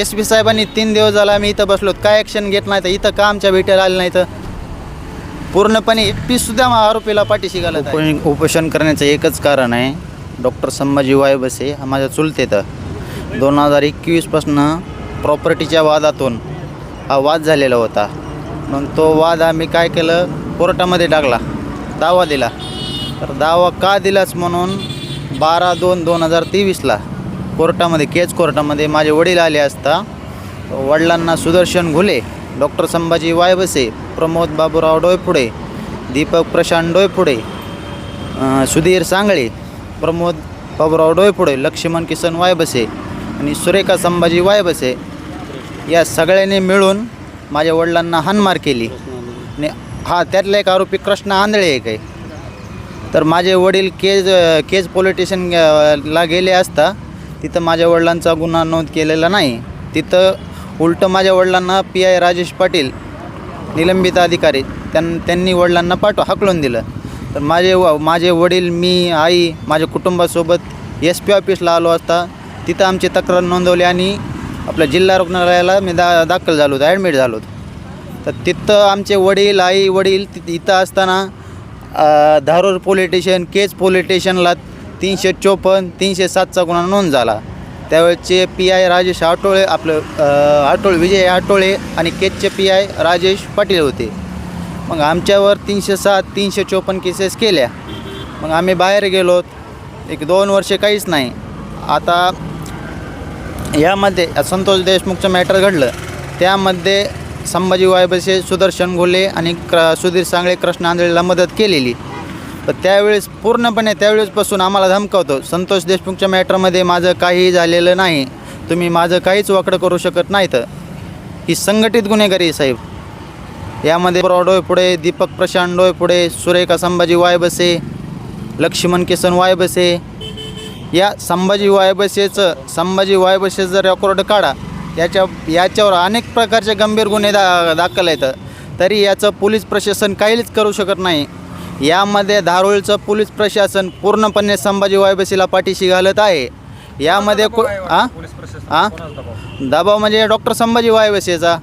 S P साहेबांनी तीन दिवस झाला आम्ही इथं बसलो. काय ॲक्शन घेत नाही तर इथं का आमच्या भेटायला आलं नाही तर? पूर्णपणे एकटीसुद्धा आरोपीला पाठीशी घालत आहे. उपोषण उपोषण करण्याचं एकच कारण आहे. डॉक्टर संभाजी वायबसे हा माझ्या चुलतेत. दोन हजार एकवीसपासनं प्रॉपर्टीच्या वादातून हा वाद झालेला होता. मग तो वाद आम्ही काय केलं? कोर्टामध्ये टाकला. दावा दिला. तर दावा का दिलाच म्हणून बारा दोन दोन हजार तेवीसला कोर्टामध्ये केज कोर्टामध्ये माझे वडील आले असता वडिलांना सुदर्शन घुले डॉक्टर संभाजी वायबसे प्रमोद बाबूराव डोयपुडे दीपक प्रशांत डोयपुडे सुधीर सांगळे प्रमोद बाबूराव डोयपुडे लक्ष्मण किसन वायबसे आणि सुरेखा संभाजी वायबसे या सगळ्यांनी मिळून माझ्या वडिलांना हानमार केली. आणि हा त्यातला एक आरोपी कृष्ण आंधळे एक आहे. तर माझे वडील केज केज पॉलिटिशियन ला गेले असता तिथं माझ्या वडिलांचा गुन्हा नोंद केलेला नाही. तिथं उलटं माझ्या वडिलांना पी आय राजेश पाटील निलंबित अधिकारी त्यां त्यांनी वडिलांना पाठव हाकलून दिलं. तर माझे व माझे वडील मी आई माझ्या कुटुंबासोबत एस पी ऑफिसला आलो असता तिथं आमची तक्रार नोंदवली आणि आपल्या जिल्हा रुग्णालयाला मी दा दाखल झालो होतो ॲडमिट झालो होतो. तर तिथं आमचे वडील आई वडील तिथं इथं असताना Dharur police station Kej police स्टेशनला तीनशे चोपन्न तीनशे सातचा गुन्हा नोंद झाला. त्यावेळेचे पी आय राजेश आटोळे आपलं आटोळे विजय आटोळे आणि केचचे पी आय राजेश पाटील होते. मग आमच्यावर तीनशे सात तीनशे चोपन्न केसेस केल्या. मग आम्ही बाहेर गेलो. एक दोन वर्षे काहीच नाही. आता यामध्ये संतोष देशमुखचं मॅटर घडलं. त्यामध्ये संभाजी वायबसे सुदर्शन घोले आणि क्र सुधीर सांगळे कृष्ण आंधळेला मदत केलेली. तर त्यावेळेस पूर्णपणे त्यावेळेसपासून आम्हाला धमकावतो संतोष देशमुखच्या मॅटरमध्ये माझं काहीही झालेलं नाही तुम्ही माझं काहीच वाकडं करू शकत नाही तर ही संघटित गुन्हेगारी आहे साहेब. यामध्ये डोयपुडे दीपक प्रशांत डोयपुडे सुरेखा संभाजी वायबसे लक्ष्मण किसन वायबसे या संभाजी वायबसेचं संभाजी वायबसेचं जर रेकॉर्ड काढा याच्या याच्यावर अनेक प्रकारचे गंभीर गुन्हे दा दाखल आहेत. तरी याचं पोलीस प्रशासन काहीच करू शकत नाही. यामध्ये धारोळचं पोलीस प्रशासन पूर्णपणे संभाजी वायबसेला पाठीशी घालत आहे. यामध्ये को दबाव म्हणजे डॉक्टर संभाजी वायबसेचा.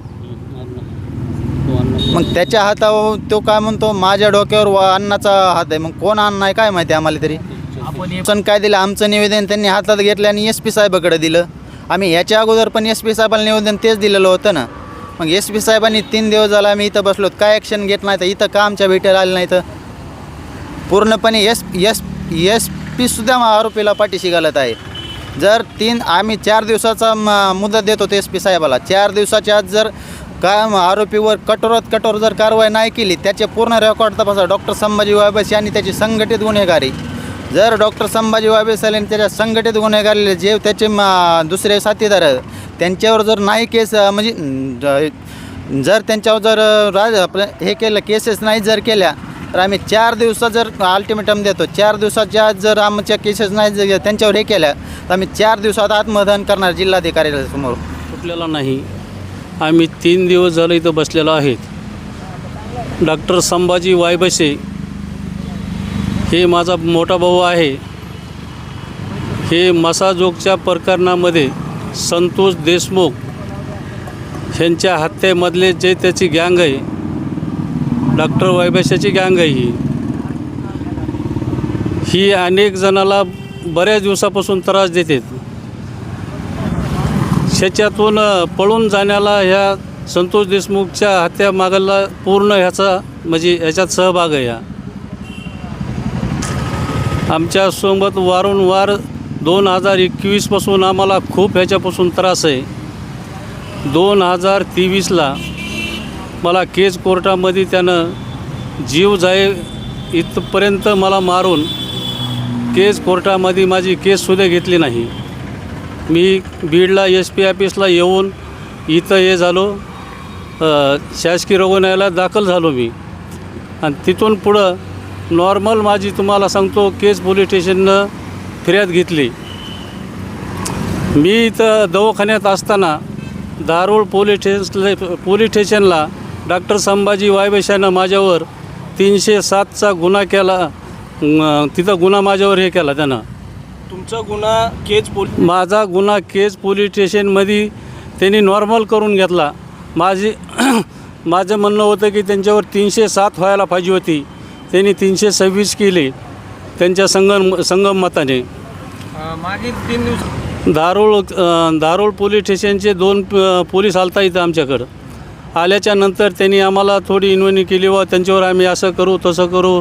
मग त्याच्या हातावर तो काय म्हणतो माझ्या डोक्यावर वा- अन्नाचा हात आहे. मग कोण अन्न आहे? काय माहिती आम्हाला तरी. आपण काय दिलं? आमचं निवेदन त्यांनी हातात घेतलं आणि एस पी साहेबाकडे दिलं. आम्ही याच्या अगोदर पण एस पी साहेबाला निवेदन तेच दिलेलं होतं ना. मग एस पी साहेबांनी तीन दिवस झाला आम्ही इथं बसलो काय ॲक्शन घेत नाही तर इथं का आमच्या भेटायला आलं नाही तर पूर्णपणे एस एस एस पीसुद्धा आरोपीला पाठीशी घालत आहे. जर तीन आम्ही चार दिवसाचा म- मुदत देतो एस पी साहेबाला. चार दिवसाच्या आत जर का आरोपीवर कठोरात कठोर जर कारवाई नाही केली त्याचे पूर्ण रेकॉर्ड तपासा. डॉक्टर संभाजी वायबस यांनी त्याची संघटित गुन्हेगारी जर डॉक्टर संभाजी वायबस यांनी त्याच्या संघटित गुन्हेगारी जे त्याचे दुसरे साथीदार त्यांच्यावर जर नाही केस म्हणजे जर त्यांच्यावर जर राज हे केलं केसेस नाही जर केल्या तर आम्ही चार दिवसात जर अल्टिमेटम देतो चार दिवसाच्या जर आमच्या केसेस नाही जर त्यांच्यावर हे केल्या तर आम्ही चार दिवसात आत्मदान करणार जिल्हाधिकाऱ्यासमोर कुठलेला नाही. आम्ही तीन दिवस झालं इथं बसलेलो आहेत. डॉक्टर संभाजी वायबसे हे माझा मोठा भाऊ आहे. हे मसाजोगच्या प्रकरणामध्ये संतोष देशमुख ह्यांच्या हत्येमधले जे त्याची गँग आहे डॉक्टर वायबशाची गँग आहे ही. ही अनेक जणाला बऱ्याच दिवसापासून त्रास देते ह्याच्यातून पळून जाण्याला ह्या संतोष देशमुखच्या हत्या मागायला पूर्ण ह्याचा म्हणजे ह्याच्यात सहभाग आहे हा. आमच्यासोबत वारंवार दोन हजार एकवीसपासून आम्हाला खूप ह्याच्यापासून त्रास आहे. दोन हजार तेवीसला मला केज कोर्टामध्ये त्यानं जीव जाई इथपर्यंत मला मारून केज कोर्टामध्ये माझी केससुद्धा घेतली नाही. मी बीडला एस पी ऑफिसला येऊन इथं हे झालो. शासकीय रुग्णालयाला दाखल झालो मी. आणि तिथून पुढं नॉर्मल माझी तुम्हाला सांगतो केस पोलीस स्टेशननं फिर्याद घेतली. मी इथं दवाखान्यात असताना दारूळ पोलीस स्टेशन पोलीस स्टेशनला डॉक्टर संभाजी वायबशानं माझ्यावर तीनशे सातचा गुन्हा केला तिथं गुन्हा माझ्यावर हे केला त्यानं. तुमचा गुन्हा केज पोलीस माझा गुन्हा केज पोलीस स्टेशनमध्ये त्यांनी नॉर्मल करून घेतला. माझी माझं म्हणणं होतं की त्यांच्यावर तीनशे सात व्हायला पाहिजे होती. त्यांनी तीनशे सव्वीस केली त्यांच्या संगम संगम मताने. मागील तीन दिवस दारोळ अ, दारोळ पोलीस स्टेशनचे दोन पोलीस आलता इथं आमच्याकडं. आल्याच्यानंतर त्यांनी आम्हाला थोडी इन्व्हनी केली व त्यांच्यावर आम्ही असं करू तसं करू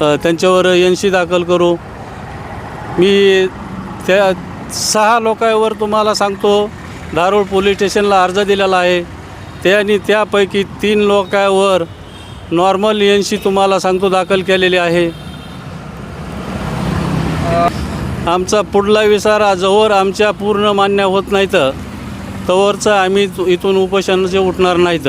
त्यांच्यावर एन सी दाखल करू. मी त्या सहा लोकांवर तुम्हाला सांगतो धारूळ पोलीस स्टेशनला अर्ज दिलेला आहे. त्यांनी त्यापैकी तीन लोकांवर नॉर्मल एन सी तुम्हाला सांगतो दाखल केलेली आहे. आमचा पुढला विचार जवळ आमच्या पूर्ण मान्य होत नाही तर तवरचं आम्ही इथून उपोषणाचे उठणार नाहीत.